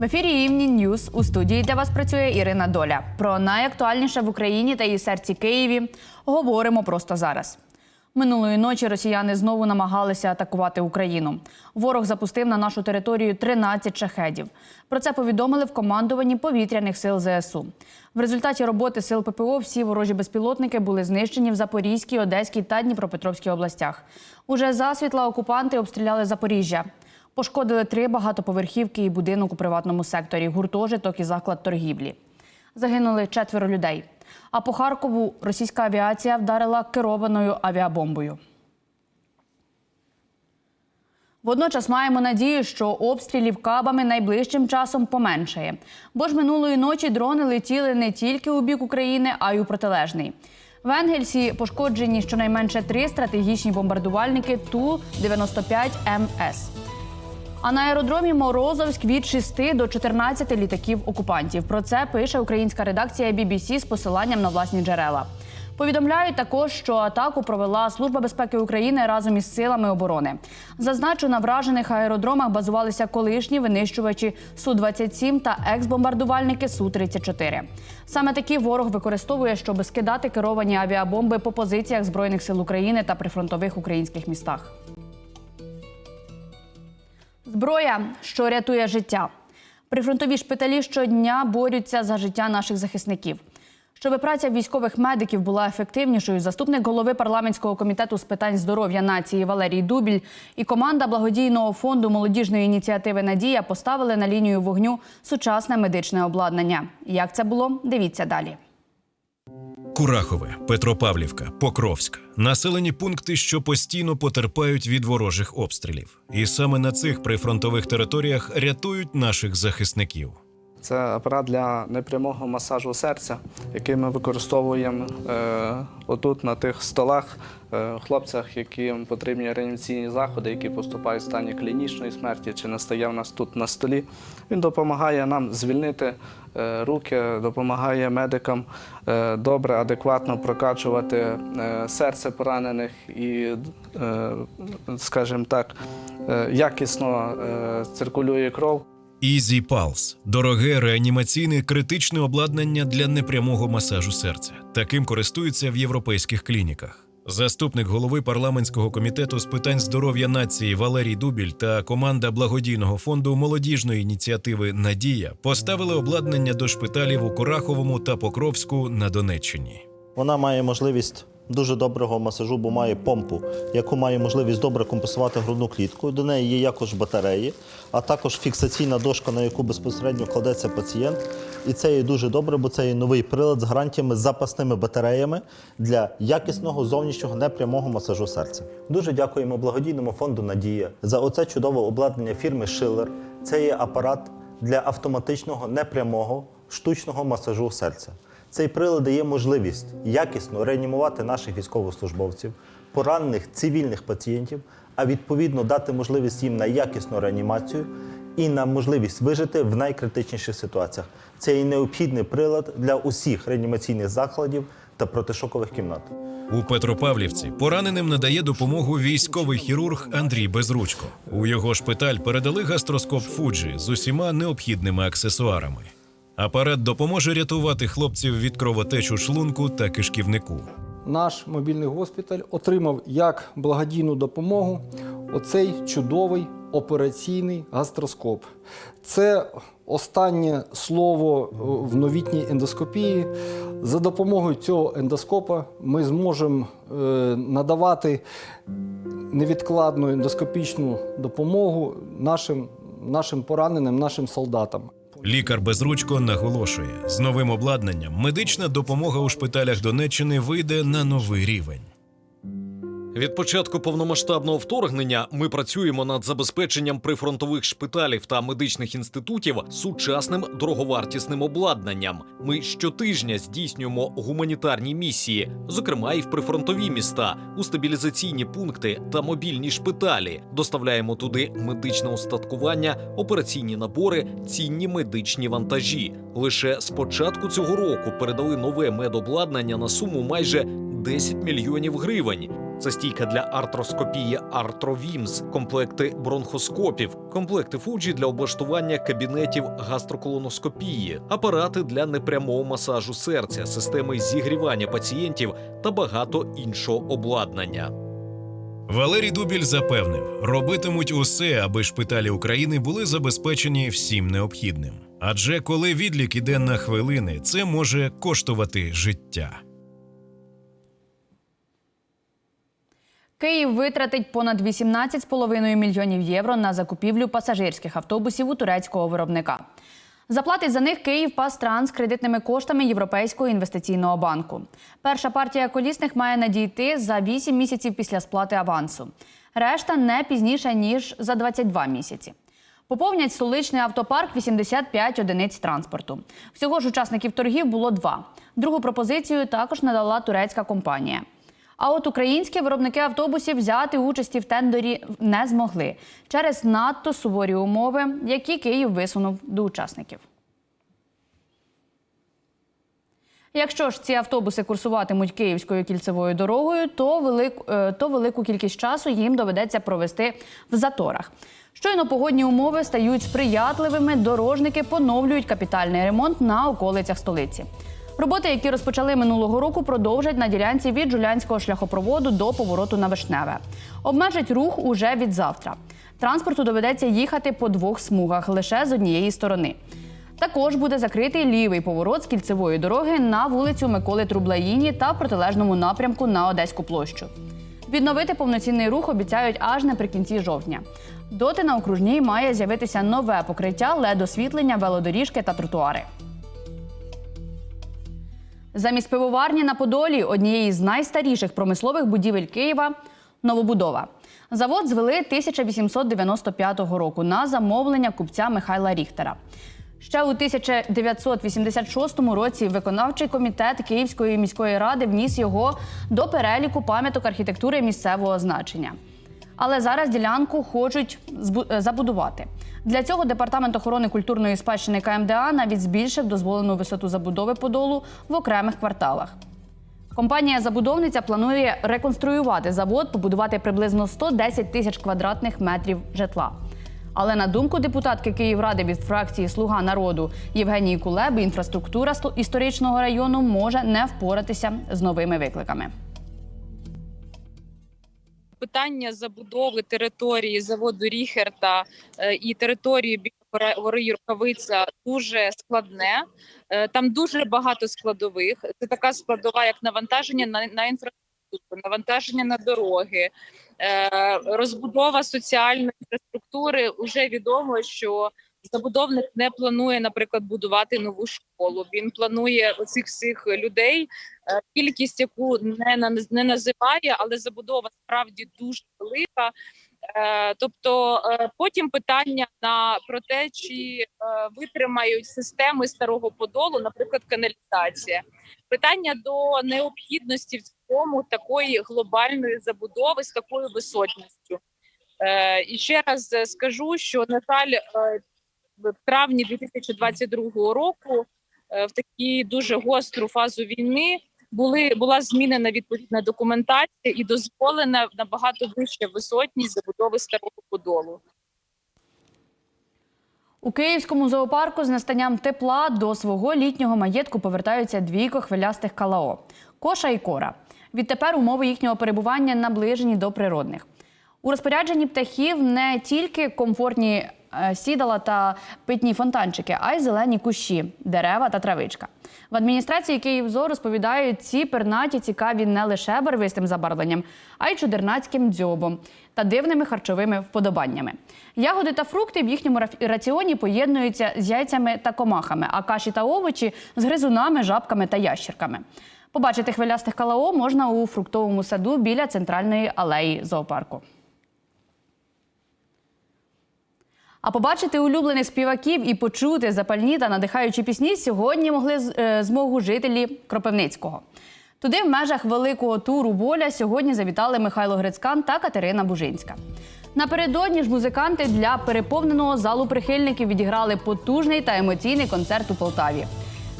В ефірі Evening News у студії для вас працює Ірина Доля. Про найактуальніше в Україні та її серці Києві говоримо просто зараз. Минулої ночі росіяни знову намагалися атакувати Україну. Ворог запустив на нашу територію 13 шахедів. Про це повідомили в командуванні повітряних сил ЗСУ. В результаті роботи сил ППО всі ворожі безпілотники були знищені в Запорізькій, Одеській та Дніпропетровській областях. Уже засвітла окупанти обстріляли Запоріжжя. Пошкодили три багатоповерхівки і будинок у приватному секторі, гуртожиток і заклад торгівлі. Загинули четверо людей. А по Харкову російська авіація вдарила керованою авіабомбою. Водночас маємо надію, що обстрілів кабами найближчим часом поменшає. Бо ж минулої ночі дрони летіли не тільки у бік України, а й у протилежний. В Енгельсі пошкоджені щонайменше три стратегічні бомбардувальники Ту-95МС. А на аеродромі Морозовськ від 6 до 14 літаків окупантів. Про це пише українська редакція BBC з посиланням на власні джерела. Повідомляють також, що атаку провела Служба безпеки України разом із силами оборони. Зазначу, на вражених аеродромах базувалися колишні винищувачі Су-27 та екс-бомбардувальники Су-34. Саме такі ворог використовує, щоб скидати керовані авіабомби по позиціях збройних сил України та прифронтових українських містах. Зброя, що рятує життя. Прифронтові шпиталі щодня борються за життя наших захисників. Щоб праця військових медиків була ефективнішою, заступник голови парламентського комітету з питань здоров'я нації Валерій Дубіль і команда благодійного фонду молодіжної ініціативи Надія поставили на лінію вогню сучасне медичне обладнання. Як це було? Дивіться далі. Курахове, Петропавлівка, Покровськ населені пункти, що постійно потерпають від ворожих обстрілів, і саме на цих прифронтових територіях рятують наших захисників. Це апарат для непрямого масажу серця, який ми використовуємо е, отут на тих столах е, хлопцях, яким потрібні реанімаційні заходи, які поступають в стані клінічної смерті, чи настає в нас тут на столі. Він допомагає нам звільнити е, руки, допомагає медикам е, добре, адекватно прокачувати е, серце поранених і, е, скажімо так, е, якісно е, циркулює кров. Easy Pulse – дороге реанімаційне критичне обладнання для непрямого масажу серця. Таким користуються в європейських клініках. Заступник голови парламентського комітету з питань здоров'я нації Валерій Дубіль та команда благодійного фонду молодіжної ініціативи Надія поставили обладнання до шпиталів у Кураховому та Покровську на Донеччині. Вона має можливість дуже доброго масажу, бо має помпу, яку має можливість добре компенсувати грудну клітку. До неї є також батареї, а також фіксаційна дошка, на яку безпосередньо кладеться пацієнт. І це є дуже добре, бо це є новий прилад з гарантіями з запасними батареями для якісного зовнішнього непрямого масажу серця. Дуже дякуємо благодійному фонду Надія за оце чудове обладнання фірми Schiller. Це є апарат для автоматичного непрямого штучного масажу серця. Цей прилад дає можливість якісно реанімувати наших військовослужбовців, поранених цивільних пацієнтів, а відповідно дати можливість їм на якісну реанімацію і на можливість вижити в найкритичніших ситуаціях. Це є необхідний прилад для усіх реанімаційних закладів та протишокових кімнат. У Петропавлівці пораненим надає допомогу військовий хірург Андрій Безручко. У його шпиталь передали гастроскоп Фуджі з усіма необхідними аксесуарами. Апарат допоможе рятувати хлопців від кровотечу шлунку та кишківнику. наш мобільний госпіталь отримав як благодійну допомогу оцей чудовий операційний гастроскоп. Це останнє слово е, в новітній ендоскопії. За допомогою цього ендоскопа ми зможемо е, надавати невідкладну ендоскопічну допомогу нашим, нашим пораненим, нашим солдатам. Лікар Безручко наголошує, з новим обладнанням медична допомога у шпиталях Донеччини вийде на новий рівень. Від початку повномасштабного вторгнення ми працюємо над забезпеченням прифронтових шпиталів та медичних інститутів сучасним дороговартісним обладнанням. Ми щотижня здійснюємо гуманітарні місії, зокрема і в прифронтові міста, у стабілізаційні пункти та мобільні шпиталі. Доставляємо туди медичне устаткування, операційні набори, цінні медичні вантажі. Лише з початку цього року передали нове медобладнання на суму майже 10 мільйонів гривень. Це стійка для артроскопії Артровімс, комплекти бронхоскопів, комплекти Фуджі для облаштування кабінетів гастроколоноскопії, апарати для непрямого масажу серця, системи зігрівання пацієнтів та багато іншого обладнання. Валерій Дубіль запевнив, робитимуть усе, аби шпиталі України були забезпечені всім необхідним. Адже коли відлік іде на хвилини, це може коштувати життя. Київ витратить понад 18,5 мільйонів євро на закупівлю пасажирських автобусів у турецького виробника. Заплатить за них Київ Пастранс кредитними коштами Європейського інвестиційного банку. Перша партія колісних має надійти за 8 місяців після сплати авансу. Решта не пізніше ніж за 22 місяці. Поповнять столичний автопарк 85 одиниць транспорту. Всього ж учасників торгів було два. Другу пропозицію також надала турецька компанія. А от українські виробники автобусів взяти участі в тендері не змогли через надто суворі умови, які Київ висунув до учасників. Якщо ж ці автобуси курсуватимуть київською кільцевою дорогою, то, велик, е, то велику кількість часу їм доведеться провести в заторах. Щойно погодні умови стають сприятливими, дорожники поновлюють капітальний ремонт на околицях столиці. Роботи, які розпочали минулого року, продовжать на ділянці від Жулянського шляхопроводу до повороту на Вишневе. Обмежать рух уже від завтра. Транспорту доведеться їхати по двох смугах лише з однієї сторони. Також буде закритий лівий поворот з кільцевої дороги на вулицю Миколи Трублаїні та в протилежному напрямку на Одеську площу. Відновити повноцінний рух обіцяють аж наприкінці жовтня. Доти на окружній має з'явитися нове покриття, ледосвітлення, велодоріжки та тротуари. Замість пивоварні на Подолі однієї з найстаріших промислових будівель Києва новобудова. Завод звели 1895 року на замовлення купця Михайла Ріхтера. Ще у 1986 році виконавчий комітет Київської міської ради вніс його до переліку пам'яток архітектури місцевого значення. Але зараз ділянку хочуть е, забудувати. Для цього департамент охорони культурної спадщини КМДА навіть збільшив дозволену висоту забудови подолу в окремих кварталах. Компанія-забудовниця планує реконструювати завод, побудувати приблизно 110 тисяч квадратних метрів житла. Але на думку депутатки Київради від фракції Слуга народу Євгенії Кулеби, інфраструктура історичного району може не впоратися з новими викликами. Питання забудови території заводу Ріхерта е, і території біля гори Юркавиця дуже складне. Е, Там дуже багато складових. Це така складова, як навантаження на, на інфраструктуру, навантаження на дороги, е, розбудова соціальної інфраструктури. Уже відомо, що забудовник не планує, наприклад, будувати нову школу. Він планує оцих всіх людей е, кількість, яку не не називає, але забудова справді дуже велика. Е, Тобто е, потім питання на про те, чи витримають системи старого подолу, наприклад, каналізація. Питання до необхідності в цьому такої глобальної забудови з такою висотністю. І ще раз скажу, що на жаль, в травні 2022 року, е, в такі дуже гостру фазу війни, були була змінена відповідна документація і дозволена набагато вища висотність забудови старого подолу. У київському зоопарку з настанням тепла до свого літнього маєтку повертаються двійко хвилястих калао коша і кора. Відтепер умови їхнього перебування наближені до природних. У розпорядженні птахів не тільки комфортні сідала та питні фонтанчики, а й зелені кущі, дерева та травичка. В адміністрації Київзо розповідають, ці пернаті цікаві не лише барвистим забарвленням, а й чудернацьким дзьобом та дивними харчовими вподобаннями. Ягоди та фрукти в їхньому раціоні поєднуються з яйцями та комахами, а каші та овочі з гризунами, жабками та ящерками. Побачити хвилястих калао можна у фруктовому саду біля центральної алеї зоопарку. А побачити улюблених співаків і почути запальні та надихаючі пісні сьогодні могли е, змогу жителі Кропивницького. Туди в межах великого туру Боля сьогодні завітали Михайло Грицькан та Катерина Бужинська. Напередодні ж музиканти для переповненого залу прихильників відіграли потужний та емоційний концерт у Полтаві.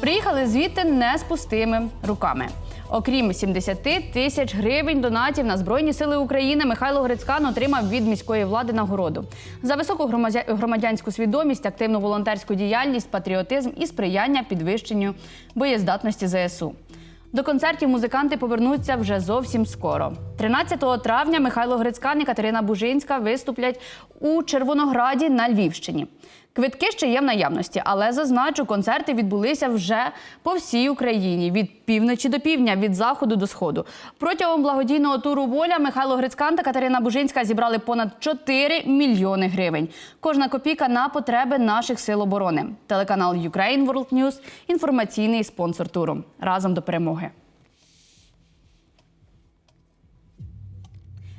Приїхали звідти не з пустими руками. Окрім 70 тисяч гривень донатів на Збройні сили України, Михайло Грицькан отримав від міської влади нагороду за високу громадянську свідомість, активну волонтерську діяльність, патріотизм і сприяння підвищенню боєздатності ЗСУ. До концертів музиканти повернуться вже зовсім скоро. 13 травня Михайло Грицькан і Катерина Бужинська виступлять у Червонограді на Львівщині. Квитки ще є в наявності, але зазначу, концерти відбулися вже по всій Україні від півночі до півдня, від заходу до сходу. Протягом благодійного туру Воля Михайло Грицькан та Катерина Бужинська зібрали понад 4 мільйони гривень. Кожна копійка на потреби наших сил оборони. Телеканал Ukraine World News – інформаційний спонсор туру. Разом до перемоги.